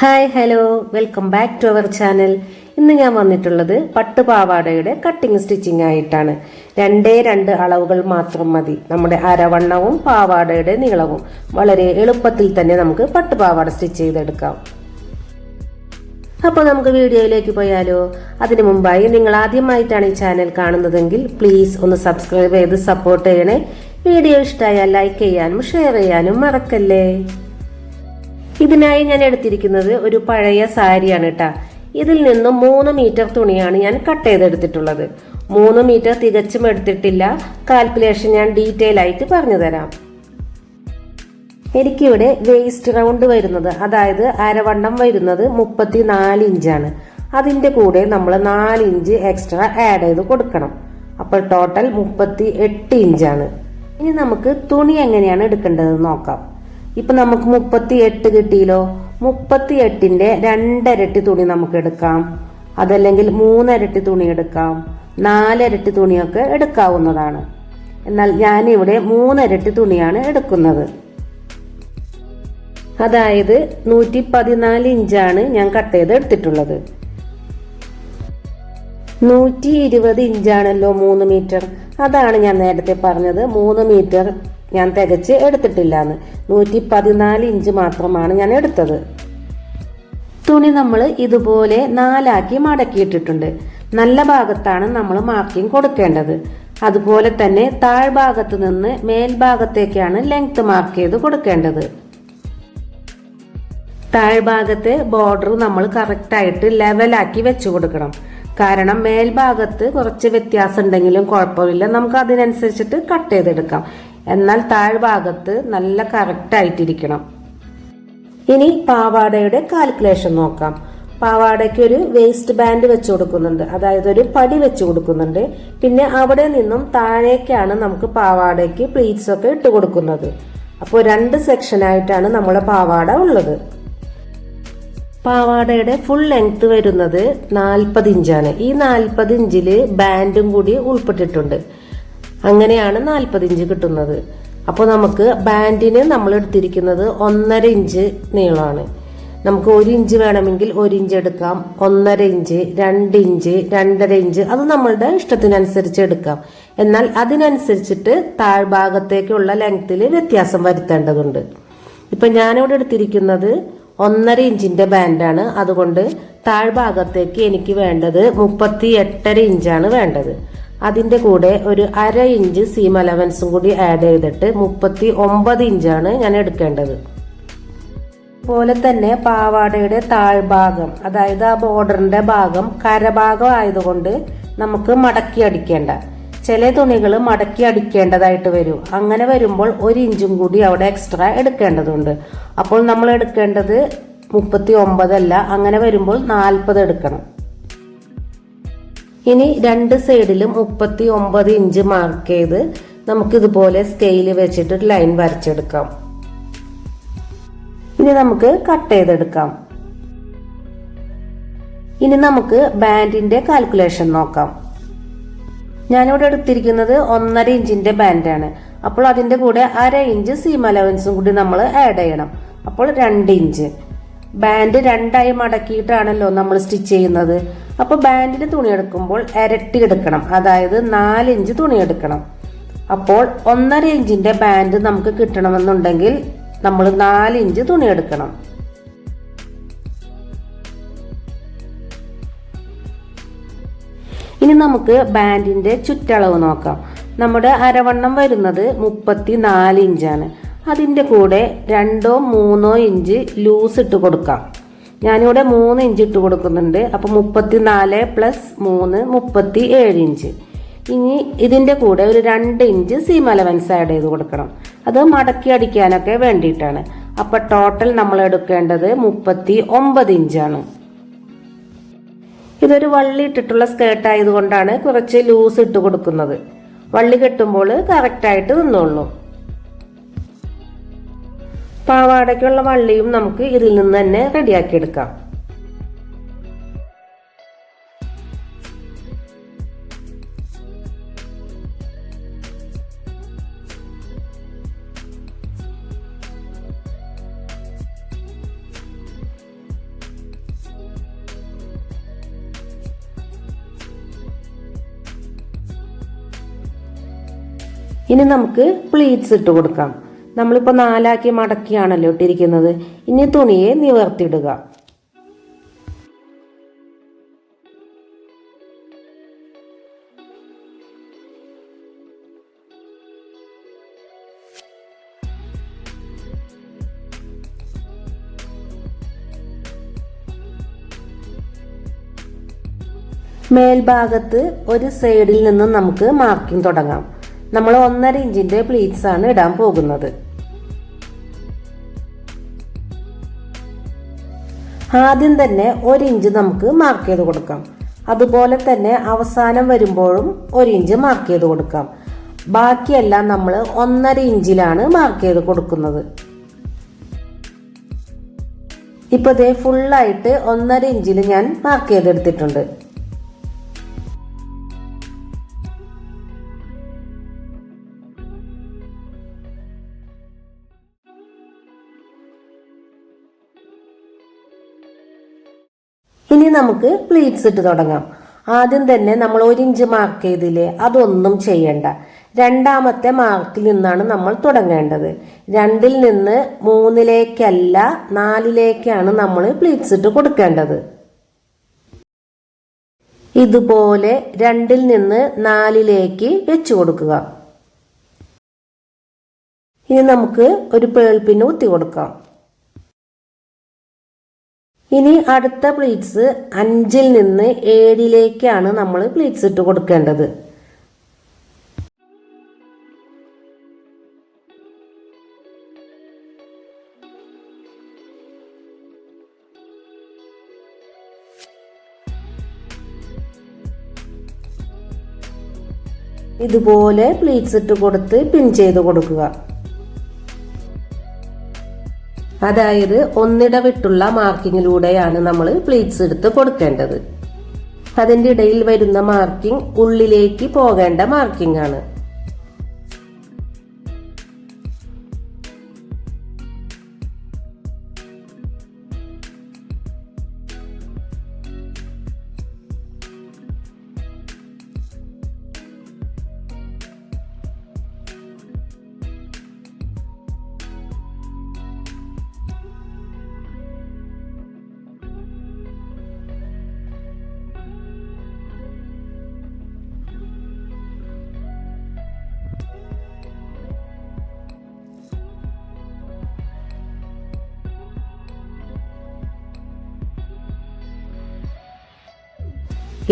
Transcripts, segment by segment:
Hi hello welcome back to our channel. ഇന്ന് ഞാൻ വന്നിട്ടുള്ളത് പട്ടുപാവാടയുടെ കട്ടിങ് സ്റ്റിച്ചിങ് ആയിട്ടാണ്. രണ്ടേ രണ്ട് അളവുകൾ മാത്രം മതി. നമ്മുടെ അരവണ്ണവും പാവാടയുടെ നീളവും. വളരെ എളുപ്പത്തിൽ തന്നെ നമുക്ക് പട്ടുപാവാട സ്റ്റിച്ച് ചെയ്തെടുക്കാം. അപ്പോൾ നമുക്ക് വീഡിയോയിലേക്ക് പോയാലോ? അതിനു മുമ്പായി നിങ്ങൾ ആദ്യമായിട്ടാണ് ഈ ചാനൽ കാണുന്നതെങ്കിൽ പ്ലീസ് ഒന്ന് സബ്സ്ക്രൈബ് ചെയ്ത് സപ്പോർട്ട് ചെയ്യണേ. വീഡിയോ ഇഷ്ടമായാൽ ലൈക്ക് ചെയ്യാനും ഷെയർ ചെയ്യാനും മറക്കല്ലേ? ഇതിനായി ഞാൻ എടുത്തിരിക്കുന്നത് ഒരു പഴയ സാരിയാണ് കേട്ടാ ഇതിൽ നിന്നും മൂന്ന് മീറ്റർ തുണിയാണ് ഞാൻ കട്ട് ചെയ്തെടുത്തിട്ടുള്ളത്. മൂന്ന് മീറ്റർ തികച്ചും എടുത്തിട്ടില്ല. കാൽക്കുലേഷൻ ഞാൻ ഡീറ്റെയിൽ ആയിട്ട് പറഞ്ഞു തരാം എനിക്കിവിടെ വേസ്റ്റ് റൗണ്ട് വരുന്നത് അതായത് അരവണ്ണം വരുന്നത് മുപ്പത്തി നാല് ഇഞ്ചാണ്. അതിന്റെ കൂടെ നമ്മൾ നാല് ഇഞ്ച് എക്സ്ട്രാ ആഡ് ചെയ്ത് കൊടുക്കണം. അപ്പോൾ ടോട്ടൽ മുപ്പത്തി എട്ട് ഇഞ്ചാണ്. ഇനി നമുക്ക് തുണി എങ്ങനെയാണ് എടുക്കേണ്ടത് നോക്കാം. ഇപ്പൊ നമുക്ക് മുപ്പത്തി എട്ട് കിട്ടിയല്ലോ. മുപ്പത്തി എട്ടിന്റെ രണ്ടരട്ടി തുണി നമുക്ക് എടുക്കാം. അതല്ലെങ്കിൽ മൂന്നരട്ടി തുണി എടുക്കാം. നാലരട്ടി തുണിയൊക്കെ എടുക്കാവുന്നതാണ്. എന്നാൽ ഞാനിവിടെ മൂന്നരട്ടി തുണിയാണ് എടുക്കുന്നത്. അതായത് നൂറ്റി പതിനാല് ഇഞ്ചാണ് ഞാൻ കട്ട് ചെയ്ത് എടുത്തിട്ടുള്ളത്. നൂറ്റി ഇരുപത് ഇഞ്ചാണല്ലോ മൂന്ന് മീറ്റർ. അതാണ് ഞാൻ നേരത്തെ പറഞ്ഞത്. മൂന്ന് മീറ്റർ ഞാൻ തികച്ച് എടുത്തിട്ടില്ല എന്ന് നൂറ്റി പതിനാല് ഇഞ്ച് മാത്രമാണ് ഞാൻ എടുത്തത്. തുണി നമ്മൾ ഇതുപോലെ നാലാക്കി മടക്കിയിട്ടിട്ടുണ്ട്. നല്ല ഭാഗത്താണ് നമ്മൾ മാർക്കിംഗ് കൊടുക്കേണ്ടത്. അതുപോലെ തന്നെ താഴ്ഭാഗത്ത് നിന്ന് മേൽഭാഗത്തേക്കാണ് ലെങ്ത് മാർക്ക് ചെയ്ത് കൊടുക്കേണ്ടത്. താഴ്ഭാഗത്തെ ബോർഡർ നമ്മൾ കറക്റ്റായിട്ട് ലെവലാക്കി വെച്ചു കൊടുക്കണം. കാരണം മേൽഭാഗത്ത് കുറച്ച് വ്യത്യാസം ഉണ്ടെങ്കിലും കുഴപ്പമില്ല. നമുക്ക് അതിനനുസരിച്ചിട്ട് കട്ട് ചെയ്തെടുക്കാം. എന്നാൽ താഴ്ഭാഗത്ത് നല്ല കറക്റ്റ് ആയിട്ടിരിക്കണം. ഇനി പാവാടയുടെ കാൽക്കുലേഷൻ നോക്കാം. പാവാടയ്ക്ക് ഒരു വേസ്റ്റ് ബാൻഡ് വെച്ച് കൊടുക്കുന്നുണ്ട്. അതായത് ഒരു പടി വെച്ച് കൊടുക്കുന്നുണ്ട്. പിന്നെ അവിടെ നിന്നും താഴേക്കാണ് നമുക്ക് പാവാടയ്ക്ക് പ്ലീറ്റ്സ് ഒക്കെ ഇട്ട് കൊടുക്കുന്നത്. അപ്പോൾ രണ്ട് സെക്ഷനായിട്ടാണ് നമ്മുടെ പാവാട ഉള്ളത്. പാവാടയുടെ ഫുൾ ലെങ്ത് വരുന്നത് നാൽപ്പത് ഇഞ്ചാണ്. ഈ നാൽപ്പത് ഇഞ്ചിൽ ബാൻഡും കൂടി ഉൾപ്പെട്ടിട്ടുണ്ട്. അങ്ങനെയാണ് നാൽപ്പത് ഇഞ്ച് കിട്ടുന്നത്. അപ്പോൾ നമുക്ക് ബാൻഡിന് നമ്മൾ എടുത്തിരിക്കുന്നത് ഒന്നര ഇഞ്ച് നീളമാണ്. നമുക്ക് ഒരു ഇഞ്ച് വേണമെങ്കിൽ ഒരു ഇഞ്ച് എടുക്കാം. ഒന്നര ഇഞ്ച് രണ്ട് ഇഞ്ച് രണ്ടര ഇഞ്ച് അത് നമ്മളുടെ ഇഷ്ടത്തിനനുസരിച്ച് എടുക്കാം. എന്നാൽ അതിനനുസരിച്ചിട്ട് താഴ്ഭാഗത്തേക്കുള്ള ലെങ്ത്തിൽ വ്യത്യാസം വരുത്തേണ്ടതുണ്ട്. ഇപ്പൊ ഞാനിവിടെ എടുത്തിരിക്കുന്നത് ഒന്നര ഇഞ്ചിന്റെ ബാൻഡാണ്. അതുകൊണ്ട് താഴ്ഭാഗത്തേക്ക് എനിക്ക് വേണ്ടത് മുപ്പത്തി എട്ടര ഇഞ്ചാണ് വേണ്ടത്. അതിന്റെ കൂടെ ഒരു അര ഇഞ്ച് സീം അലവൻസും കൂടി ആഡ് ചെയ്തിട്ട് മുപ്പത്തി ഒമ്പത് ഇഞ്ചാണ് ഞാൻ എടുക്കേണ്ടത്. അതുപോലെ തന്നെ പാവാടയുടെ താഴ്ഭാഗം അതായത് ആ ബോർഡറിന്റെ ഭാഗം കരഭാഗം ആയതുകൊണ്ട് നമുക്ക് മടക്കി അടിക്കേണ്ട. ചില തുണികൾ മടക്കി അടിക്കേണ്ടതായിട്ട് വരും. അങ്ങനെ വരുമ്പോൾ ഒരു ഇഞ്ചും കൂടി അവിടെ എക്സ്ട്രാ എടുക്കേണ്ടതുണ്ട്. അപ്പോൾ നമ്മൾ എടുക്കേണ്ടത് മുപ്പത്തി ഒമ്പതല്ല അങ്ങനെ വരുമ്പോൾ നാൽപ്പത് എടുക്കണം. ഇനി രണ്ട് സൈഡിലും മുപ്പത്തി ഒമ്പത് ഇഞ്ച് മാർക്ക് ചെയ്ത് നമുക്ക് ഇതുപോലെ സ്കെയിൽ വെച്ചിട്ട് ഒരു ലൈൻ വരച്ചെടുക്കാം. ഇനി നമുക്ക് കട്ട് ചെയ്തെടുക്കാം. ഇനി നമുക്ക് ബാൻഡിന്റെ കാൽക്കുലേഷൻ നോക്കാം. ഞാനിവിടെ എടുത്തിരിക്കുന്നത് ഒന്നര ഇഞ്ചിന്റെ ബാൻഡാണ് അപ്പോൾ അതിന്റെ കൂടെ അര ഇഞ്ച് സീം അലവൻസും കൂടി നമ്മൾ ആഡ് ചെയ്യണം. അപ്പോൾ രണ്ട് ഇഞ്ച്. ബാൻഡ് രണ്ടായി മടക്കിയിട്ടാണല്ലോ നമ്മൾ സ്റ്റിച്ച് ചെയ്യുന്നത്. അപ്പോൾ ബാൻഡിന് തുണി എടുക്കുമ്പോൾ ഇരട്ടി എടുക്കണം. അതായത് നാല് ഇഞ്ച് തുണി എടുക്കണം. അപ്പോൾ ഒന്നര ഇഞ്ചിന്റെ ബാൻഡ് നമുക്ക് കിട്ടണമെന്നുണ്ടെങ്കിൽ നമ്മൾ നാല് ഇഞ്ച് തുണി എടുക്കണം. ഇനി നമുക്ക് ബാൻഡിന്റെ ചുറ്റളവ് നോക്കാം. നമ്മുടെ അരവണ്ണം വരുന്നത് മുപ്പത്തി നാല് ഇഞ്ചാണ്. അതിന്റെ കൂടെ രണ്ടോ മൂന്നോ ഇഞ്ച് ലൂസ് ഇട്ട് കൊടുക്കാം. ഞാനിവിടെ മൂന്ന് ഇഞ്ച് ഇട്ട് കൊടുക്കുന്നുണ്ട്. അപ്പോൾ മുപ്പത്തി നാല് പ്ലസ് മൂന്ന് മുപ്പത്തി ഏഴ് ഇഞ്ച്. ഇനി ഇതിന്റെ കൂടെ ഒരു രണ്ട് ഇഞ്ച് സീം അലവൻസ് ആഡ് ചെയ്ത് കൊടുക്കണം. അത് മടക്കി അടിക്കാനൊക്കെ വേണ്ടിയിട്ടാണ്. അപ്പോൾ ടോട്ടൽ നമ്മൾ എടുക്കേണ്ടത് മുപ്പത്തി ഒമ്പത് ഇഞ്ചാണ്. ഇതൊരു വള്ളി ഇട്ടിട്ടുള്ള സ്കേർട്ട് ആയതുകൊണ്ടാണ് കുറച്ച് ലൂസ് ഇട്ട് കൊടുക്കുന്നത്. വള്ളി കെട്ടുമ്പോൾ കറക്റ്റായിട്ട് നിന്നോളൂ. പാവാടയ്ക്കുള്ള വള്ളിയും നമുക്ക് ഇതിൽ നിന്ന് തന്നെ റെഡിയാക്കി എടുക്കാം. ഇനി നമുക്ക് പ്ലീറ്റ്സ് ഇട്ട് കൊടുക്കാം. നമ്മളിപ്പോൾ നാലാക്കി മടക്കിയാണല്ലോ ഇട്ടിരിക്കുന്നത്. ഇനി തുണിയെ നിവർത്തിയിടുക മേൽഭാഗത്ത് ഒരു സൈഡിൽ നിന്നും നമുക്ക് മാർക്കിംഗ് തുടങ്ങാം. നമ്മൾ ഒന്നര ഇഞ്ചിന്റെ പ്ലീറ്റ്സ് ആണ് ഇടാൻ പോകുന്നത്. ആദ്യം തന്നെ ഒരു ഇഞ്ച് നമുക്ക് മാർക്ക് ചെയ്ത് കൊടുക്കാം. അതുപോലെ തന്നെ അവസാനം വരുമ്പോഴും ഒരു ഇഞ്ച് മാർക്ക് ചെയ്ത് കൊടുക്കാം. ബാക്കിയെല്ലാം നമ്മൾ ഒന്നര ഇഞ്ചിലാണ് മാർക്ക് ചെയ്ത് കൊടുക്കുന്നത്. ഇപ്പോൾ ഇതേ ഫുള്ളായിട്ട് ഒന്നര ഇഞ്ചിൽ ഞാൻ മാർക്ക് ചെയ്തെടുത്തിട്ടുണ്ട്. ഇനി നമുക്ക് പ്ലീറ്റ്സ് ഇട്ട് തുടങ്ങാം. ആദ്യം തന്നെ നമ്മൾ ഒരു ഇഞ്ച് മാർക്ക് ചെയ്തില്ലേ അതൊന്നും ചെയ്യണ്ട. രണ്ടാമത്തെ മാർക്കിൽ നിന്നാണ് നമ്മൾ തുടങ്ങേണ്ടത്. രണ്ടിൽ നിന്ന് മൂന്നിലേക്കല്ല നാലിലേക്കാണ് നമ്മൾ പ്ലീറ്റ്സ് ഇട്ട് കൊടുക്കേണ്ടത്. ഇതുപോലെ രണ്ടിൽ നിന്ന് നാലിലേക്ക് വെച്ചു കൊടുക്കുക. ഇനി നമുക്ക് ഒരു പേൾപ്പിന് കുത്തി കൊടുക്കാം. ഇനി അടുത്ത പ്ലീറ്റ്സ് അഞ്ചിൽ നിന്ന് ഏഴിലേക്കാണ് നമ്മൾ പ്ലീറ്റ്സ് ഇട്ട് കൊടുക്കേണ്ടത്. ഇതുപോലെ പ്ലീറ്റ്സ് ഇട്ട് കൊടുത്ത് പിൻ ചെയ്ത് കൊടുക്കുക. അതായത് ഒന്നിടവിട്ടുള്ള മാർക്കിങ്ങിലൂടെയാണ് നമ്മൾ പ്ലീറ്റ്സ് എടുത്ത് കൊടുക്കേണ്ടത്. അതിന്റെ ഇടയിൽ വരുന്ന മാർക്കിംഗ് ഉള്ളിലേക്ക് പോകേണ്ട മാർക്കിംഗ് ആണ്.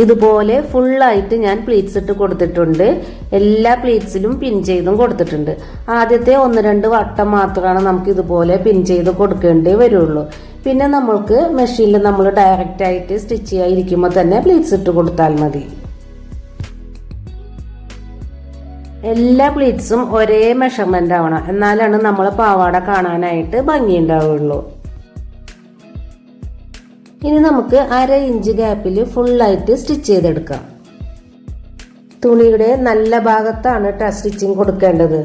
ഇതുപോലെ ഫുള്ളായിട്ട് ഞാൻ പ്ലീറ്റ്സ് ഇട്ട് കൊടുത്തിട്ടുണ്ട്. എല്ലാ പ്ലീറ്റ്സിലും പിൻ ചെയ്തും കൊടുത്തിട്ടുണ്ട്. ആദ്യത്തെ ഒന്ന് രണ്ട് വട്ടം മാത്രമാണ് നമുക്ക് ഇതുപോലെ പിൻ ചെയ്ത് കൊടുക്കേണ്ടി വരുള്ളൂ. പിന്നെ നമ്മൾക്ക് മെഷീനിൽ നമ്മൾ ഡയറക്റ്റ് ആയിട്ട് സ്റ്റിച്ച് ചെയ്യാതിരിക്കുമ്പോൾ തന്നെ പ്ലീറ്റ്സ് ഇട്ട് കൊടുത്താൽ മതി. എല്ലാ പ്ലീറ്റ്സും ഒരേ മെഷർമെന്റ് ആവണം. എന്നാലാണ് നമ്മൾ പാവാട കാണാനായിട്ട് ഭംഗിയുണ്ടാവുള്ളൂ ഇനി നമുക്ക് അര ഇഞ്ച് ഗ്യാപ്പിൽ ഫുള്ളായിട്ട് സ്റ്റിച്ച് ചെയ്തെടുക്കാം. തുണിയുടെ നല്ല ഭാഗത്താണ് ടാ സ്റ്റിച്ചിങ് കൊടുക്കേണ്ടത്.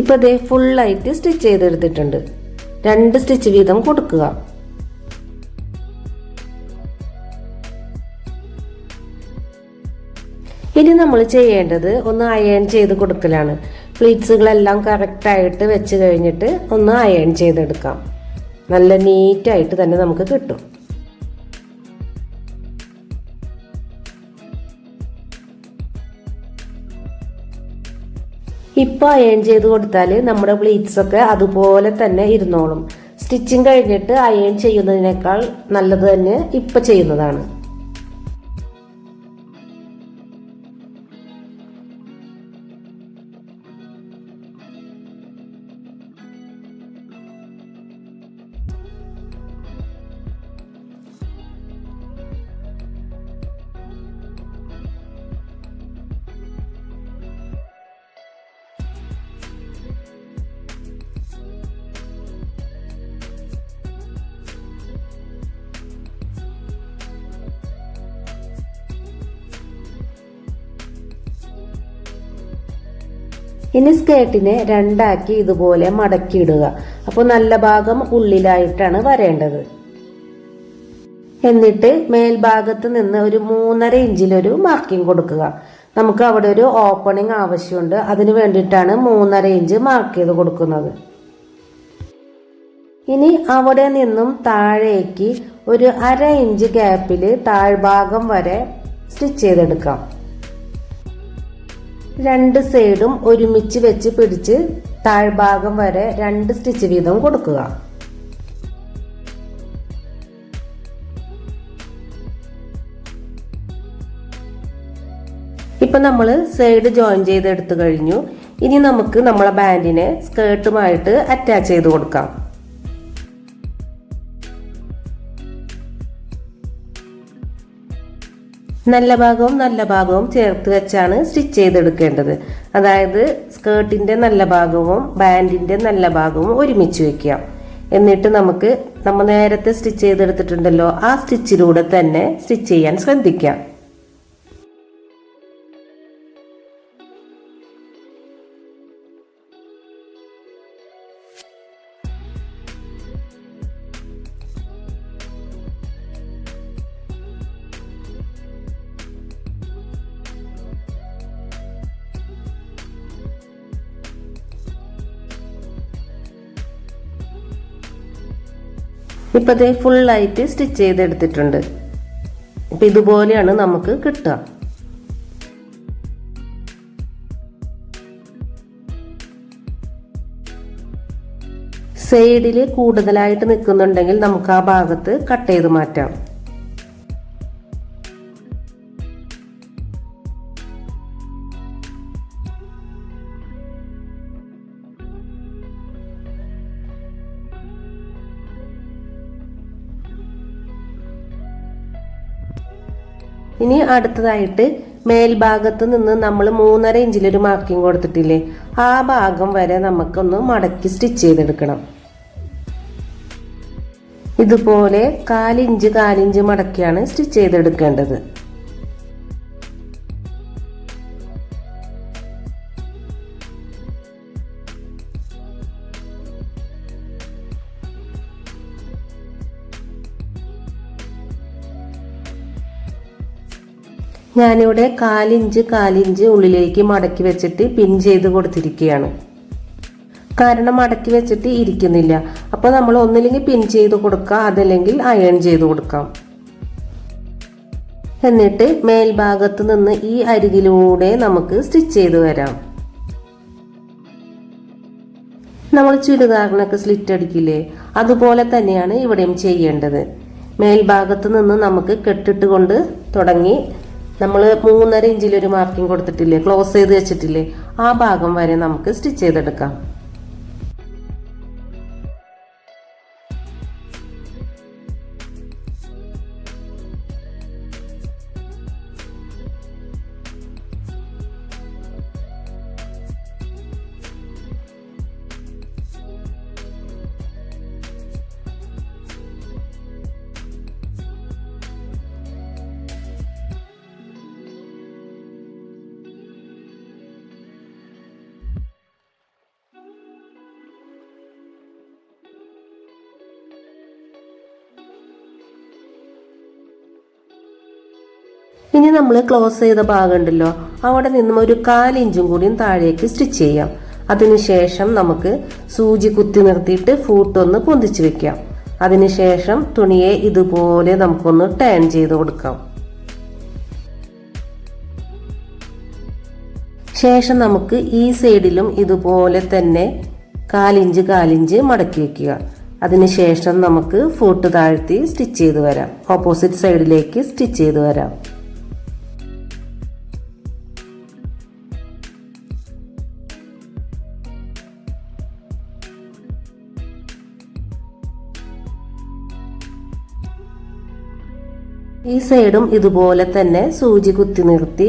ഇപ്പൊ അതേ ഫുള്ളായിട്ട് സ്റ്റിച്ച് ചെയ്തെടുത്തിട്ടുണ്ട്. രണ്ട് സ്റ്റിച്ച് വീതം കൊടുക്കുക. ഇനി നമ്മൾ ചെയ്യേണ്ടത് ഒന്ന് അയൺ ചെയ്ത് കൊടുക്കലാണ്. പ്ലീറ്റ്സുകളെല്ലാം കറക്റ്റായിട്ട് വെച്ച് കഴിഞ്ഞിട്ട് ഒന്ന് അയൺ ചെയ്തെടുക്കാം. നല്ല നീറ്റായിട്ട് തന്നെ നമുക്ക് കിട്ടും. ഇപ്പോൾ അയൺ ചെയ്ത് കൊടുത്താൽ നമ്മുടെ പ്ലീറ്റ്സ് ഒക്കെ അതുപോലെ തന്നെ ഇരുന്നോളും. സ്റ്റിച്ചിങ് കഴിഞ്ഞിട്ട് അയൺ ചെയ്യുന്നതിനേക്കാൾ നല്ലത് തന്നെ ഇപ്പം ചെയ്യുന്നതാണ്. ഇനി സ്കേർട്ടിനെ രണ്ടാക്കി ഇതുപോലെ മടക്കിയിടുക. അപ്പോൾ നല്ല ഭാഗം ഉള്ളിലായിട്ടാണ് വരേണ്ടത്. എന്നിട്ട് മേൽഭാഗത്ത് നിന്ന് ഒരു മൂന്നര ഇഞ്ചിലൊരു മാർക്കിംഗ് കൊടുക്കുക. നമുക്ക് അവിടെ ഒരു ഓപ്പണിംഗ് ആവശ്യമുണ്ട്. അതിന് വേണ്ടിയിട്ടാണ് മൂന്നര ഇഞ്ച് മാർക്ക് ചെയ്ത് കൊടുക്കുന്നത്. ഇനി അവിടെ നിന്നും താഴേക്ക് ഒരു അര ഇഞ്ച് ഗ്യാപ്പിൽ താഴ്ഭാഗം വരെ സ്റ്റിച്ച് ചെയ്തെടുക്കാം. രണ്ട് സൈഡും ഒരുമിച്ച് വെച്ച് പിടിച്ച് താഴ്ഭാഗം വരെ രണ്ട് സ്റ്റിച്ച് വീതം കൊടുക്കുക. ഇപ്പൊ നമ്മൾ സൈഡ് ജോയിൻ ചെയ്ത് ചെയ്തെടുത്തു കഴിഞ്ഞു. ഇനി നമുക്ക് നമ്മളെ ബാൻഡിനെ സ്കേർട്ടുമായിട്ട് അറ്റാച്ച് ചെയ്ത് കൊടുക്കാം. നല്ല ഭാഗവും നല്ല ഭാഗവും ചേർത്ത് വെച്ചാണ് സ്റ്റിച്ച് ചെയ്തെടുക്കേണ്ടത്. അതായത് സ്കേർട്ടിന്റെ നല്ല ഭാഗവും ബാൻഡിന്റെ നല്ല ഭാഗവും ഒരുമിച്ച് വെക്കുക. എന്നിട്ട് നമുക്ക് നമ്മൾ നേരത്തെ സ്റ്റിച്ച് ചെയ്തെടുത്തിട്ടുണ്ടല്ലോ ആ സ്റ്റിച്ചിലൂടെ തന്നെ സ്റ്റിച്ച് ചെയ്യാൻ ശ്രദ്ധിക്കാം. ഇപ്പം ഫുൾ ഫുള്ളായിട്ട് സ്റ്റിച്ച് ചെയ്തെടുത്തിട്ടുണ്ട്. ഇപ്പം ഇതുപോലെയാണ് നമുക്ക് കിട്ടുക. സൈഡിൽ കൂടുതലായിട്ട് നിൽക്കുന്നുണ്ടെങ്കിൽ നമുക്ക് ആ ഭാഗത്ത് കട്ട് ചെയ്ത് മാറ്റാം. ഇനി അടുത്തതായിട്ട് മേൽഭാഗത്ത് നിന്ന് നമ്മൾ മൂന്നര ഇഞ്ചിലൊരു മാർക്കിംഗ് കൊടുത്തിട്ടില്ലേ? ആ ഭാഗം വരെ നമുക്കൊന്ന് മടക്കി സ്റ്റിച്ച് ചെയ്തെടുക്കണം. ഇതുപോലെ കാലിഞ്ച് കാലിഞ്ച് മടക്കിയാണ് സ്റ്റിച്ച് ചെയ്തെടുക്കേണ്ടത്. ഞാനിവിടെ കാലിഞ്ച് കാലിഞ്ച് ഉള്ളിലേക്ക് മടക്കി വെച്ചിട്ട് പിൻ ചെയ്ത് കൊടുത്തിരിക്കുകയാണ്. കാരണം മടക്കി വെച്ചിട്ട് ഇരിക്കുന്നില്ല. അപ്പോൾ നമ്മൾ ഒന്നില്ലെങ്കിൽ പിൻ ചെയ്ത് കൊടുക്കുക അതല്ലെങ്കിൽ അയൺ ചെയ്ത് കൊടുക്കാം. എന്നിട്ട് മേൽഭാഗത്ത് നിന്ന് ഈ അരികിലൂടെ നമുക്ക് സ്റ്റിച്ച് ചെയ്ത് വരാം. നമ്മൾ ചുരിദാറിനൊക്കെ സ്ലിറ്റ് അടിക്കില്ലേ? അതുപോലെ തന്നെയാണ് ഇവിടെയും ചെയ്യേണ്ടത്. മേൽഭാഗത്ത് നിന്ന് നമുക്ക് കെട്ടിട്ട് കൊണ്ട് തുടങ്ങി നമ്മൾ മൂന്നര ഇഞ്ചിലൊരു മാർക്കിംഗ് കൊടുത്തിട്ടില്ലേ? ക്ലോസ് ചെയ്ത് വെച്ചിട്ടില്ലേ? ആ ഭാഗം വരെ നമുക്ക് സ്റ്റിച്ച് ചെയ്തെടുക്കാം. ഇനി നമ്മൾ ക്ലോസ് ചെയ്ത ഭാഗം ഉണ്ടല്ലോ അവിടെ നിന്നും ഒരു കാലിഞ്ചും കൂടിയും താഴേക്ക് സ്റ്റിച്ച് ചെയ്യാം. അതിനുശേഷം നമുക്ക് സൂചി കുത്തി നിർത്തിയിട്ട് ഫൂട്ടൊന്ന് പൊന്തിച്ചു വെക്കാം. അതിനുശേഷം തുണിയെ ഇതുപോലെ നമുക്കൊന്ന് ടേൺ ചെയ്ത് കൊടുക്കാം. ശേഷം നമുക്ക് ഈ സൈഡിലും ഇതുപോലെ തന്നെ കാലിഞ്ച് കാലിഞ്ച് മടക്കി വെക്കുക. അതിനുശേഷം നമുക്ക് ഫൂട്ട് താഴ്ത്തി സ്റ്റിച്ച് ചെയ്ത് വരാം. ഓപ്പോസിറ്റ് സൈഡിലേക്ക് സ്റ്റിച്ച് ചെയ്ത് വരാം. ഈ സൈഡും ഇതുപോലെ തന്നെ സൂചി കുത്തി നിർത്തി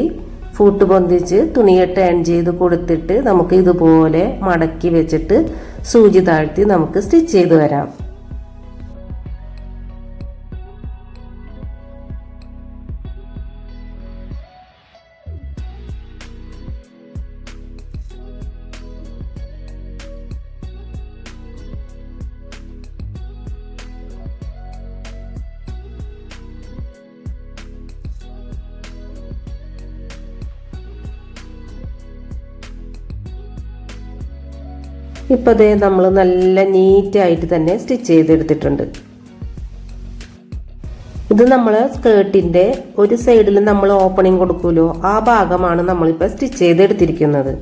ഫൂട്ട് പൊന്തിച്ച് തുണിയെ ടേൺ ചെയ്ത് കൊടുത്തിട്ട് നമുക്ക് ഇതുപോലെ മടക്കി വെച്ചിട്ട് സൂചി താഴ്ത്തി നമുക്ക് സ്റ്റിച്ച് ചെയ്ത് വരാം. ഇപ്പോൾ ദേ നമ്മൾ നല്ല നീറ്റായിട്ട് തന്നെ സ്റ്റിച്ച് ചെയ്തെടുത്തിട്ടുണ്ട്. ഇത് നമ്മൾ സ്കേർട്ടിന്റെ ഒരു സൈഡിൽ നമ്മൾ ഓപ്പണിംഗ് കൊടുക്കുമല്ലോ ആ ഭാഗമാണ് നമ്മളിപ്പോൾ സ്റ്റിച്ച് ചെയ്തെടുത്തിരിക്കുന്നത്.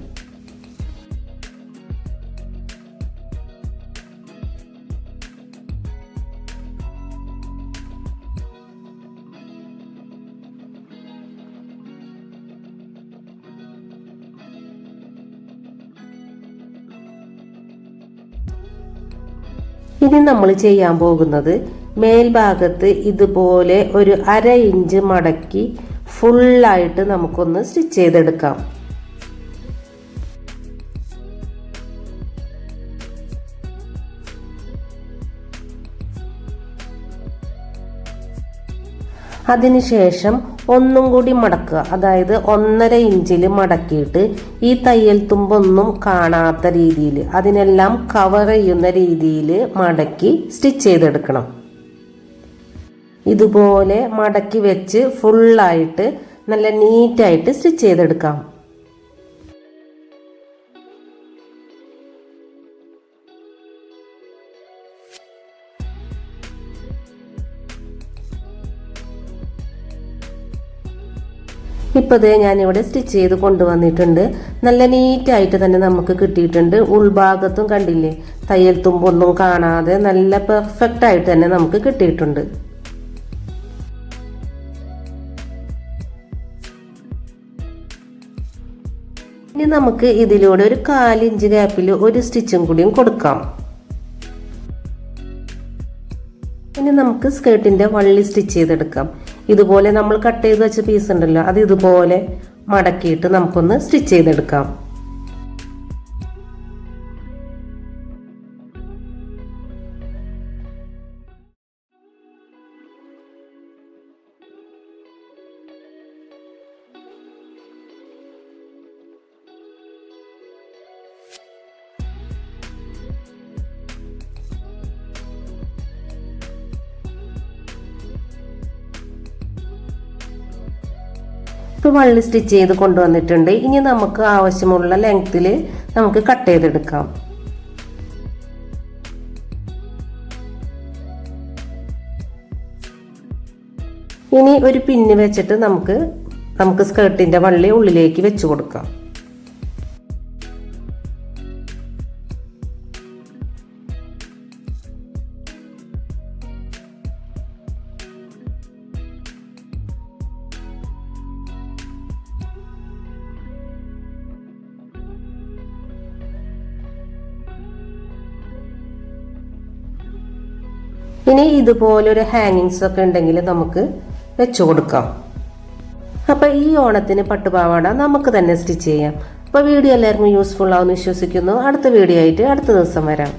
ഇനി നമ്മൾ ചെയ്യാൻ പോകുന്നത് മേൽഭാഗത്ത് ഇതുപോലെ ഒരു അര ഇഞ്ച് മടക്കി ഫുള്ളായിട്ട് നമുക്കൊന്ന് സ്റ്റിച്ച് ചെയ്തെടുക്കാം. അതിനുശേഷം ഒന്നും കൂടി മടക്കുക. അതായത് ഒന്നര ഇഞ്ചിൽ മടക്കിയിട്ട് ഈ തയ്യൽ തുമ്പൊന്നും കാണാത്ത രീതിയിൽ അതിനെല്ലാം കവർ ചെയ്യുന്ന രീതിയിൽ മടക്കി സ്റ്റിച്ച് ചെയ്തെടുക്കണം. ഇതുപോലെ മടക്കി വെച്ച് ഫുള്ളായിട്ട് നല്ല നീറ്റായിട്ട് സ്റ്റിച്ച് ചെയ്തെടുക്കാം. ഇപ്പോൾ ഇത് ഞാനിവിടെ സ്റ്റിച്ച് ചെയ്ത് കൊണ്ടുവന്നിട്ടുണ്ട്. നല്ല നീറ്റായിട്ട് തന്നെ നമുക്ക് കിട്ടിയിട്ടുണ്ട്. ഉൾഭാഗത്തും കണ്ടില്ലേ? തയ്യൽ തുമ്പൊന്നും കാണാതെ നല്ല പെർഫെക്റ്റ് ആയിട്ട് തന്നെ നമുക്ക് കിട്ടിയിട്ടുണ്ട്. ഇനി നമുക്ക് ഇതിലൂടെ ഒരു കാലിഞ്ച് ഗ്യാപ്പിൽ ഒരു സ്റ്റിച്ചും കൂടിയും കൊടുക്കാം. ഇനി നമുക്ക് സ്കേർട്ടിന്റെ വള്ളി സ്റ്റിച്ച് ചെയ്തെടുക്കാം. ഇതുപോലെ നമ്മൾ കട്ട് ചെയ്ത് വെച്ച പീസ് ഉണ്ടല്ലോ അത് ഇതുപോലെ മടക്കിയിട്ട് നമുക്കൊന്ന് സ്റ്റിച്ച് ചെയ്തെടുക്കാം. വള്ളി സ്റ്റിച്ച് ചെയ്ത് കൊണ്ടുവന്നിട്ടുണ്ട്. ഇനി നമുക്ക് ആവശ്യമുള്ള ലെങ്ത്തിൽ നമുക്ക് കട്ട് ചെയ്തെടുക്കാം. ഇനി ഒരു പിന്ന് വെച്ചിട്ട് നമുക്ക് നമുക്ക് സ്കേർട്ടിന്റെ വള്ളി ഉള്ളിലേക്ക് വെച്ച് കൊടുക്കാം. ഇനി ഇതുപോലൊരു ഹാങ്ങിങ്സ് ഒക്കെ ഉണ്ടെങ്കിൽ നമുക്ക് വെച്ചു കൊടുക്കാം. അപ്പോൾ ഈ ഓണത്തിന് പട്ടുപാവാട നമുക്ക് തന്നെ സ്റ്റിച്ച് ചെയ്യാം. അപ്പോൾ വീഡിയോ എല്ലാവർക്കും യൂസ്ഫുൾ ആവുമെന്ന് വിശ്വസിക്കുന്നു. അടുത്ത വീഡിയോ ആയിട്ട് അടുത്ത ദിവസം വരാം.